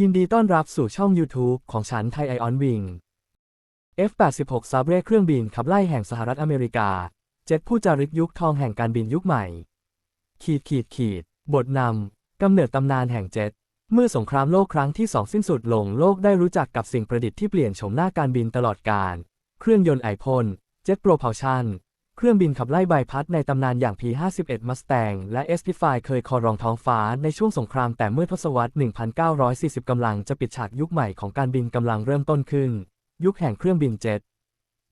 ยินดีต้อนรับสู่ช่อง YouTube ของฉันไทยไอออนวิง F-86 ซาเบรเครื่องบินขับไล่แห่งสหรัฐอเมริกา เจ็ตผู้จารึกยุคทองแห่งการบินยุคใหม่ ขีดขีดขีด บทนำกำเนิดตำนานแห่งเจ็ตเมื่อสงครามโลกครั้งที่สองสิ้นสุดลงโลกได้รู้จักกับสิ่งประดิษฐ์ที่เปลี่ยนโฉมหน้าการบินตลอดกาล เครื่องยนต์ไอพ่นเจ็ตโปรพัลชัน เครื่องบินขับไล่ใบพัดในตำนานอย่าง P-51 Mustang และ S-55 เคยคอรองท้องฟ้าในช่วงสงครามแต่เมื่อทศวรรษ 1940 กำลังจะปิดฉากยุคใหม่ของการบินกำลังเริ่มต้นขึ้น ยุคแห่งเครื่องบินเจ็ต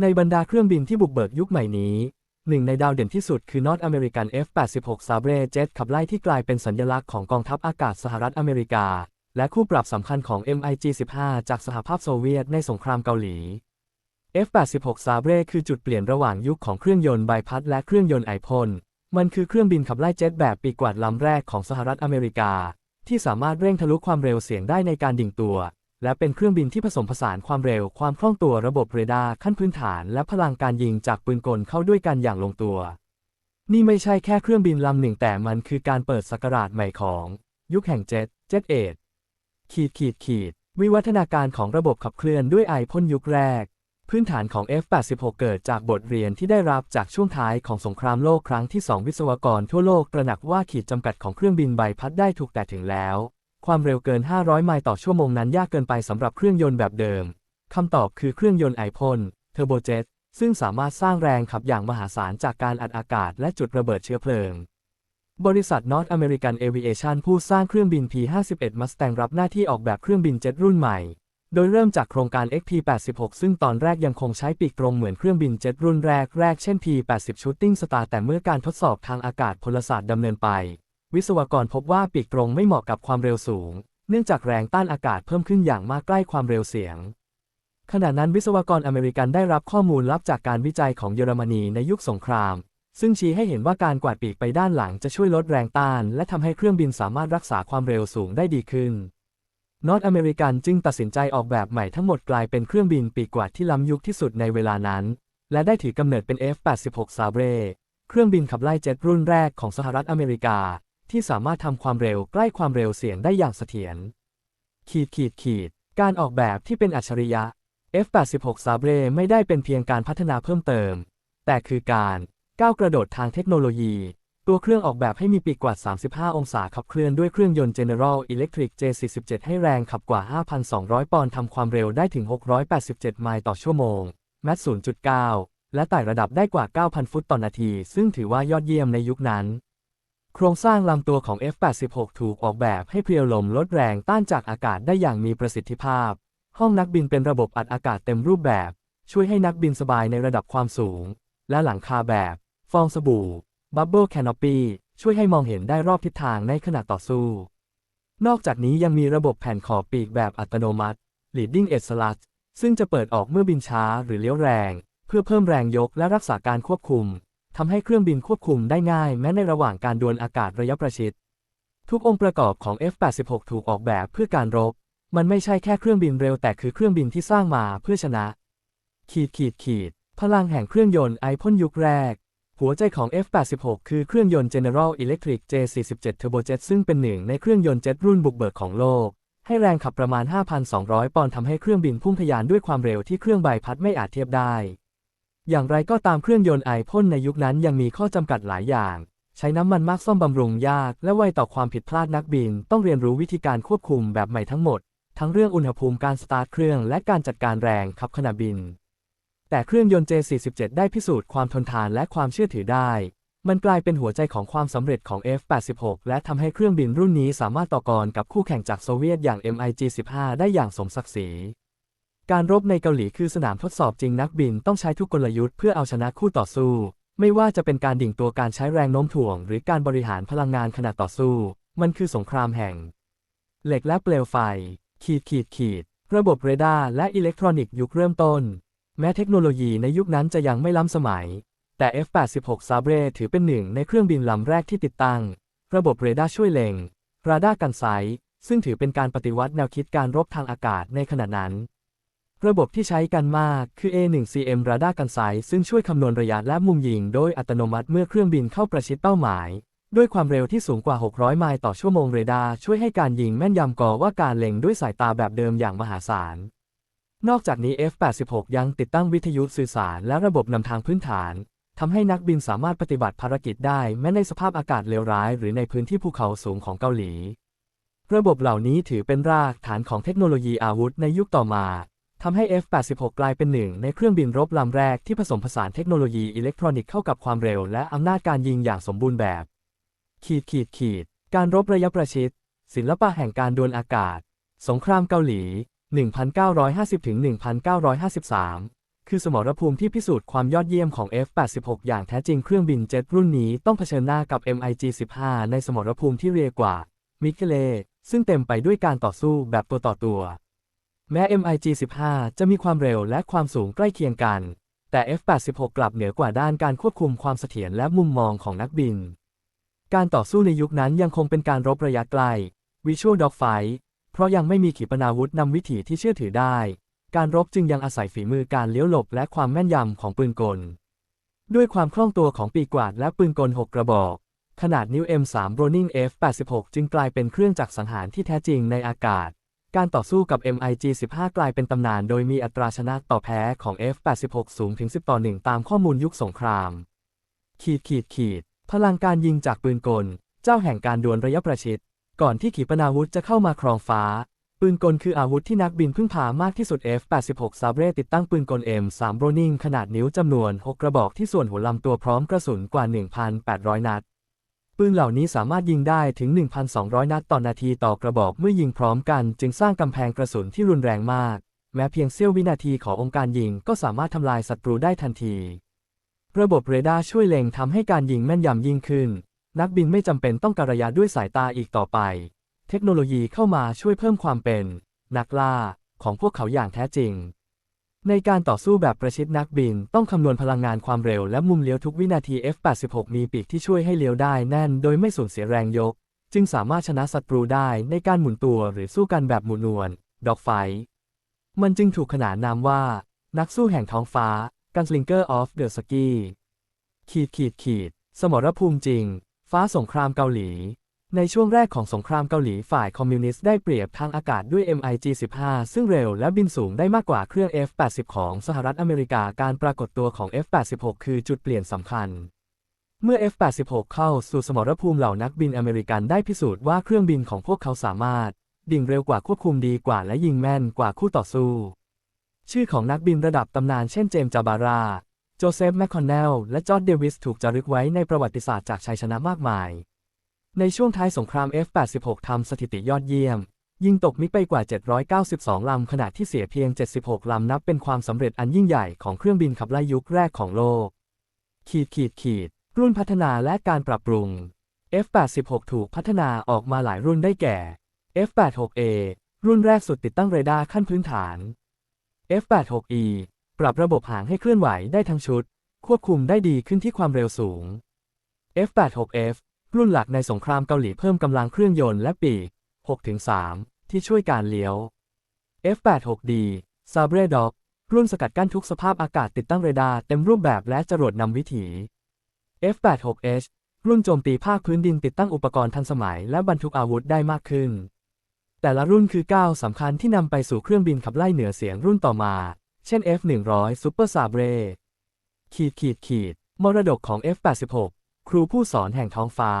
ในบรรดาเครื่องบินที่บุกเบิกยุคใหม่นี้ หนึ่งในดาวเด่นที่สุดคือ North American F-86 Sabre Jet ขับไล่ที่กลายเป็นสัญลักษณ์ของกองทัพอากาศสหรัฐอเมริกา และคู่ปรับสำคัญของ MiG-15 จากสหภาพโซเวียตในสงครามเกาหลี F-86 Sabre คือจุดเปลี่ยนระหว่างยุคของเครื่องยนต์ใบพัดและเครื่องยนต์ไอพ่นมันคือเครื่องบินขับไล่เจ็ตแบบปีกกวาดลำแรกของสหรัฐอเมริกา ที่สามารถเร่งทะลุความเร็วเสียงได้ในการดิ่งตัว และเป็นเครื่องบินที่ผสมผสานความเร็วความคล่องตัวระบบเรดาร์ขั้นพื้นฐาน และพลังการยิงจากปืนกลเข้าด้วยกันอย่างลงตัว นี่ไม่ใช่แค่เครื่องบินลำหนึ่งแต่มันคือการเปิดศักราชใหม่ของ ยุคแห่งเจ็ตเจ็ตเอทขีดขีดขีดวิวัฒนาการของระบบขับเคลื่อนด้วยไอพ่นยุคแรก พื้นฐานของ F-86 เกิดจากบทเรียนที่ได้รับจากช่วงท้ายของสงครามโลกครั้งที่ 2 วิศวกรทั่วโลกตระหนักว่าขีดจำกัดของเครื่องบินใบพัดได้ถูกแต่ถึงแล้ว ความเร็วเกิน 500 ไมล์ต่อชั่วโมงนั้นยากเกินไปสำหรับเครื่องยนต์แบบเดิมคำตอบคือเครื่องยนต์ไอพ่นเทอร์โบเจ็ตซึ่งสามารถสร้างแรงขับอย่างมหาศาลจากการอัดอากาศและจุดระเบิดเชื้อเพลิง บริษัท North American Aviation ผู้สร้างเครื่องบิน P-51 Mustang รับหน้าที่ออกแบบเครื่องบินเจ็ตรุ่นใหม่ โดยเริ่มจากโครงการ XP-86 ซึ่งตอนแรกยังคงใช้ปีกตรงเหมือนเครื่องบินเจ็ตรุ่นแรกแรกเช่น P-80 Shooting Star แต่เมื่อการทดสอบทางอากาศพลศาสตร์ดำเนินไป วิศวกรพบว่าปีกตรงไม่เหมาะกับความเร็วสูง เนื่องจากแรงต้านอากาศเพิ่มขึ้นอย่างมากใกล้ความเร็วเสียง ขณะนั้นวิศวกรอเมริกันได้รับข้อมูลลับจากการวิจัยของเยอรมนีในยุคสงคราม ซึ่งชี้ให้เห็นว่าการกวาดปีกไปด้านหลังจะช่วยลดแรงต้าน และทำให้เครื่องบินสามารถรักษาความเร็วสูงได้ดีขึ้น นอตอเมริกันจึงตัดสินใจออกแบบใหม่ทั้งหมดกลายเป็นเครื่องบินปีกกวาที่ล้ำยุคที่สุดในเวลานั้น และได้ถือกำเนิดเป็น F-86 Sabre เครื่องบินขับไล่เจ็ตรุ่นแรกของสหรัฐอเมริกา ที่สามารถทำความเร็วใกล้ความเร็วเสียงได้อย่างเสถียรขีดขีดขีด การออกแบบที่เป็นอัจฉริยะ F-86 Sabre ไม่ได้เป็นเพียงการพัฒนาเพิ่มเติม แต่คือการก้าวกระโดดทางเทคโนโลยี ตัวเครื่องออกแบบให้มีปีกกว่า 35 องศาขับเคลื่อนด้วยเครื่องยนต์ General Electric J47 ให้แรงขับกว่า 5,200 ปอนด์ทำความเร็วได้ถึง 687 ไมล์ต่อชั่วโมง แมท0.9 และไต่ระดับได้กว่า 9,000 ฟุตต่อนาที ซึ่งถือว่ายอดเยี่ยมในยุคนั้น โครงสร้างลำตัวของ F-86 ถูกออกแบบให้เพรียวลมลดแรงต้านจากอากาศได้อย่างมีประสิทธิภาพ ห้องนักบินเป็นระบบอัดอากาศเต็มรูปแบบ ช่วยให้นักบินสบายในระดับความสูง และหลังคาแบบ ฟองสบู่ Bubble Canopy ช่วยให้มองเห็นได้รอบทิศทางในขณะต่อสู้ นอกจากนี้ยังมีระบบแผ่นขอบปีกแบบอัตโนมัติ Leading Edge Slot ซึ่งจะเปิดออกเมื่อบินช้าหรือเลี้ยวแรง เพื่อเพิ่มแรงยกและรักษาการควบคุมทำให้เครื่องบินควบคุมได้ง่ายแม้ในระหว่างการดวลอากาศระยะประชิด ทุกองค์ประกอบของ F-86 ถูกออกแบบเพื่อการรบ มันไม่ใช่แค่เครื่องบินเร็วแต่คือเครื่องบินที่สร้างมาเพื่อชนะ ขีดขีดขีด พลังแห่งเครื่องยนต์ไอพ่นยุคแรก หัวใจของ F-86 คือเครื่องยนต์ General Electric J47 Turbojet ซึ่งเป็นหนึ่งในเครื่องยนต์เจ็ตรุ่นบุกเบิกของโลก ให้แรงขับประมาณ 5,200 ปอนด์ทำให้เครื่องบินพุ่งทะยานด้วยความเร็วที่เครื่องใบพัดไม่อาจเทียบได้ อย่างไรก็ตามเครื่องยนต์ไอพ่นในยุคนั้นยังมีข้อจำกัดหลายอย่าง ใช้น้ำมันมากซ่อมบำรุงยาก และไวต่อความผิดพลาดนักบิน ต้องเรียนรู้วิธีการควบคุมแบบใหม่ทั้งหมด ทั้งเรื่องอุณหภูมิการสตาร์ทเครื่องและการจัดการแรงขับขณะบิน แต่เครื่องยนต์ J47 ได้พิสูจน์ความทนทานและความเชื่อถือได้ มันกลายเป็นหัวใจของความสำเร็จของ F-86 และทำให้เครื่องบินรุ่นนี้สามารถต่อกรกับคู่แข่งจากโซเวียตอย่าง MiG-15 ได้อย่างสมศักดิ์ศรี การรบในเกาหลีคือสนามทดสอบจริงนักบินต้องใช้ทุกกลยุทธ์เพื่อเอาชนะคู่ต่อสู้ ไม่ว่าจะเป็นการดิ่งตัวการใช้แรงโน้มถ่วง หรือการบริหารพลังงานขณะต่อสู้ มันคือสงครามแห่ง เหล็กและเปลวไฟ ขีดขีดขีด ระบบเรดาร์และอิเล็กทรอนิกส์ยุคเริ่มต้น แม้เทคโนโลยีในยุคนั้นจะยังไม่ล้ำสมัย แต่ F-86 Sabre ถือเป็นหนึ่งในเครื่องบินลำแรกที่ติดตั้ง ระบบเรดาร์ช่วยเล็ง ราดาร์กันไซต์ซึ่งถือเป็นการปฏิวัติแนวคิดการรบทางอากาศในขณะนั้น ระบบที่ใช้กันมากคือ A1CM Radar กันไซต์ซึ่งช่วยคำนวณระยะและมุมยิงโดยอัตโนมัติเมื่อเครื่องบินเข้าประชิดเป้าหมาย ด้วยความเร็วที่สูงกว่า 600 ไมล์ต่อชั่วโมงเรดาร์ช่วยให้การยิงแม่นยำกว่าว่าการเล็งด้วยสายตาแบบเดิมอย่างมหาศาล นอกจากนี้ F-86 ยังติดตั้งวิทยุสื่อสารและระบบนำทางพื้นฐานทำให้นักบินสามารถปฏิบัติภารกิจได้แม้ในสภาพอากาศเลวร้าย หรือในพื้นที่ภูเขาสูงของเกาหลี ระบบเหล่านี้ถือเป็นรากฐานของเทคโนโลยีอาวุธในยุคต่อมาทำให้ F-86 กลายเป็นหนึ่งในเครื่องบินรบลำแรกที่ผสมผสานเทคโนโลยีอิเล็กทรอนิกส์เข้ากับความเร็วและอำนาจการยิงอย่างสมบูรณ์แบบ ขีดขีดขีด การรบระยะประชิด ศิลปะแห่งการดวลอากาศ สงครามเกาหลี 1950-1953 คือสมรภูมิที่พิสูจน์ความยอดเยี่ยมของ F-86 อย่างแท้จริงเครื่องบินเจ็ตรุ่นนี้ต้องเผชิญหน้ากับ MiG-15 ในสมรภูมิที่เรียกว่า มิเกเล ซึ่งเต็มไปด้วยการต่อสู้แบบตัวต่อตัว แม้ MiG-15 จะมีความเร็วและความสูงใกล้เคียงกัน แต่ F-86 กลับเหนือกว่าด้านการควบคุมความเสถียรและมุมมองของนักบิน การต่อสู้ในยุคนั้นยังคงเป็นการรบระยะไกล Visual Dogfight เพราะยังไม่มีขีปนาวุธนำวิถีที่เชื่อถือได้ การรบจึงยังอาศัยฝีมือการเลี้ยวหลบและความแม่นยำของปืนกล ด้วยความคล่องตัวของปีกกวาดและปืนกล 6 กระบอก ขนาดนิ้ว M3 Browning F86 จึงกลายเป็นเครื่องจักรสังหารที่แท้จริงในอากาศ การต่อสู้กับ MiG-15 กลายเป็นตำนานโดยมีอัตราชนะต่อแพ้ของ F86 สูงถึง 10 ต่อ 1 ตามข้อมูลยุคสงคราม ขีดขีดขีด พลังการยิงจากปืนกล เจ้าแห่งการดวลระยะประชิด ก่อนที่ขีปนาวุธจะเข้ามาครองฟ้า ปืนกลคืออาวุธที่นักบินพึ่งพามากที่สุด F86 Sabre ติดตั้งปืนกล M3 Browning ขนาดนิ้วจำนวน 6 กระบอกที่ส่วนหัวลำตัวพร้อมกระสุนกว่า 1,800 นัด ปืนเหล่านี้สามารถยิงได้ถึง 1,200 นัดต่อนาทีต่อกระบอกเมื่อยิงพร้อมกัน จึงสร้างกำแพงกระสุนที่รุนแรงมาก แม้เพียงเสี้ยววินาทีขององค์การยิงก็สามารถทำลายศัตรูได้ทันที ระบบเรดาร์ช่วยเล็งทำให้การยิงแม่นยำยิ่งขึ้น นักบินไม่จำเป็นต้องการระยะด้วยสายตาอีกต่อไป เทคโนโลยีเข้ามาช่วยเพิ่มความเป็น นักล่าของพวกเขาอย่างแท้จริง ในการต่อสู้แบบประชิดนักบินต้องคำนวณพลังงานความเร็วและมุมเลี้ยวทุกวินาที F86 มีปีกที่ช่วยให้เลี้ยวได้แน่น โดยไม่สูญเสียแรงยก จึงสามารถชนะศัตรูได้ในการหมุนตัวหรือสู้กันแบบหมุนนวลดอกไฟ มันจึงถูกขนานนามว่า นักสู้แห่งท้องฟ้า Gunslinger of the Sky ขีดขีดขีด สมรภูมิจริง ฟ้าสงครามเกาหลี ในช่วงแรกของสงครามเกาหลีฝ่ายคอมมิวนิสต์ได้เปรียบทางอากาศด้วย MiG-15 ซึ่งเร็วและบินสูงได้มากกว่าเครื่อง F-80 ของสหรัฐอเมริกาการปรากฏตัวของ F-86 คือจุดเปลี่ยนสำคัญ เมื่อ F-86 เข้าสู่สมรภูมิเหล่านักบินอเมริกันได้พิสูจน์ว่าเครื่องบินของพวกเขาสามารถ ดิ่งเร็วกว่าควบคุมดีกว่าและยิงแม่นกว่าคู่ต่อสู้ ชื่อของนักบินระดับตำนานเช่นเจมส์จาบารา โจเซฟแมคคอนเนลและจอร์ดเดวิสถูกจารึกไว้ในประวัติศาสตร์จากชัยชนะมากมาย ในช่วงท้ายสงคราม F86 ทำสถิติยอดเยี่ยม ยิงตกมิกไปกว่า 792 ลำ ขณะที่เสียเพียง 76 ลำ นับเป็นความสำเร็จอันยิ่งใหญ่ของเครื่องบินขับไล่ยุคแรกของโลก ขีดขีดขีด รุ่นพัฒนาและการปรับปรุง F86 ถูกพัฒนาออกมาหลายรุ่นได้แก่ F86A รุ่นแรกสุดติดตั้งเรดาร์ขั้นพื้นฐาน F86E ปรับระบบหางให้เคลื่อนไหวได้ทั้งชุด ควบคุมได้ดีขึ้นที่ความเร็วสูง F86F รุ่นหลักในสงครามเกาหลีเพิ่มกำลังเครื่องยนต์และปีก 6-3 ที่ช่วยการเลี้ยว F86D Sabre Dog รุ่นสกัดกั้นทุกสภาพอากาศติดตั้งเรดาร์เต็มรูปแบบและจรวดนำวิถี F86H รุ่นโจมตีภาคพื้นดินติดตั้งอุปกรณ์ทันสมัยและบรรทุกอาวุธได้มากขึ้น แต่ละรุ่นคือก้าวสำคัญที่นำไปสู่เครื่องบินขับไล่เหนือเสียงรุ่นต่อมา เช่น F100 Super Sabre ขีดขีดขีดมรดกของ F86 ครูผู้สอนแห่งท้องฟ้า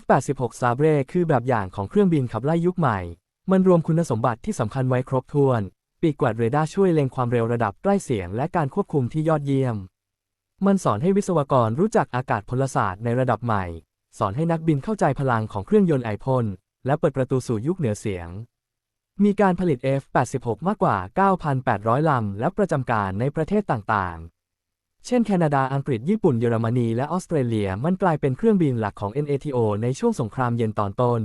F86 Sabre คือแบบอย่างของเครื่องบินขับไล่ยุคใหม่ มันรวมคุณสมบัติที่สำคัญไว้ครบถ้วน ปีกกวาดเรดาร์ช่วยเล็งความเร็วระดับใกล้เสียงและการควบคุมที่ยอดเยี่ยม มันสอนให้วิศวกรรู้จักอากาศพลศาสตร์ในระดับใหม่ สอนให้นักบินเข้าใจพลังของเครื่องยนต์ไอพ่นและเปิดประตูสู่ยุคเหนือเสียง มีการผลิต F86 มากกว่า 9,800 ลำ และประจำการในประเทศต่างๆ เช่น แคนาดา อังกฤษ ญี่ปุ่น เยอรมนี และออสเตรเลีย มันกลายเป็นเครื่องบินหลักของ NATO ในช่วงสงครามเย็นตอนต้น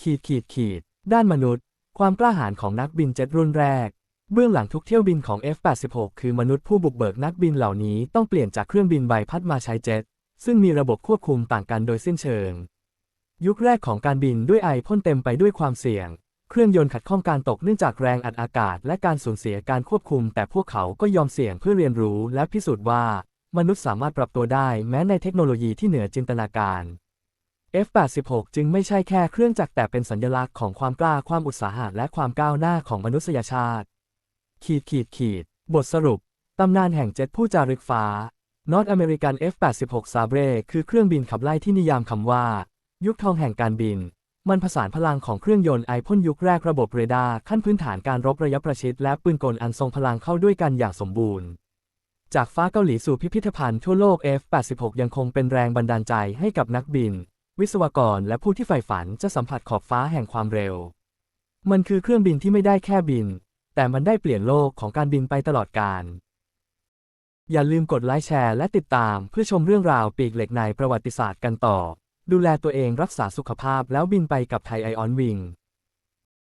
ขีดขีดขีด ด้านมนุษย์ ความกล้าหาญของนักบินเจ็ตรุ่นแรก เบื้องหลังทุกเที่ยวบินของ F86 คือมนุษย์ผู้บุกเบิกนักบินเหล่านี้ต้องเปลี่ยนจากเครื่องบินใบพัดมาใช้เจ็ต ซึ่งมีระบบควบคุมต่างกันโดยสิ้นเชิง ยุคแรกของการบินด้วยไอพ่นเต็มไปด้วยความเสี่ยง เครื่องยนต์ขัดข้องการตกเนื่องจากแรงอัดอากาศและการสูญเสียการควบคุม แต่พวกเขาก็ยอมเสี่ยงเพื่อเรียนรู้และพิสูจน์ว่า มนุษย์สามารถปรับตัวได้แม้ในเทคโนโลยีที่เหนือจินตนาการ F-86 จึงไม่ใช่แค่เครื่องจักรแต่เป็นสัญลักษณ์ของความกล้าความอุตสาหะและความก้าวหน้าของมนุษยชาติ ขีดขีดขีด บทสรุป ตำนานแห่งเจ็ตผู้จารึกฟ้า North American F-86 Sabre คือเครื่องบินขับไล่ที่นิยามคำว่า ยุคทองแห่งการบิน มันผสานพลังของเครื่องยนต์ไอพ่นยุคแรกระบบเรดาร์ขั้นพื้นฐานการรบระยะประชิดและปืนกลอันทรงพลังเข้าด้วยกันอย่างสมบูรณ์ จากฟ้าเกาหลีสู่พิพิธภัณฑ์ทั่วโลก F-86 ยังคงเป็นแรงบันดาลใจให้กับนักบิน วิศวกรและผู้ที่ใฝ่ฝันจะสัมผัสขอบฟ้าแห่งความเร็ว มันคือเครื่องบินที่ไม่ได้แค่บิน แต่มันได้เปลี่ยนโลกของการบินไปตลอดกาลอย่าลืมกดไลค์แชร์และติดตามเพื่อชมเรื่องราวปีกเหล็กในประวัติศาสตร์กันต่อ ดูแลตัวเองรักษาสุขภาพแล้วบินไปกับไทยไอออนวิง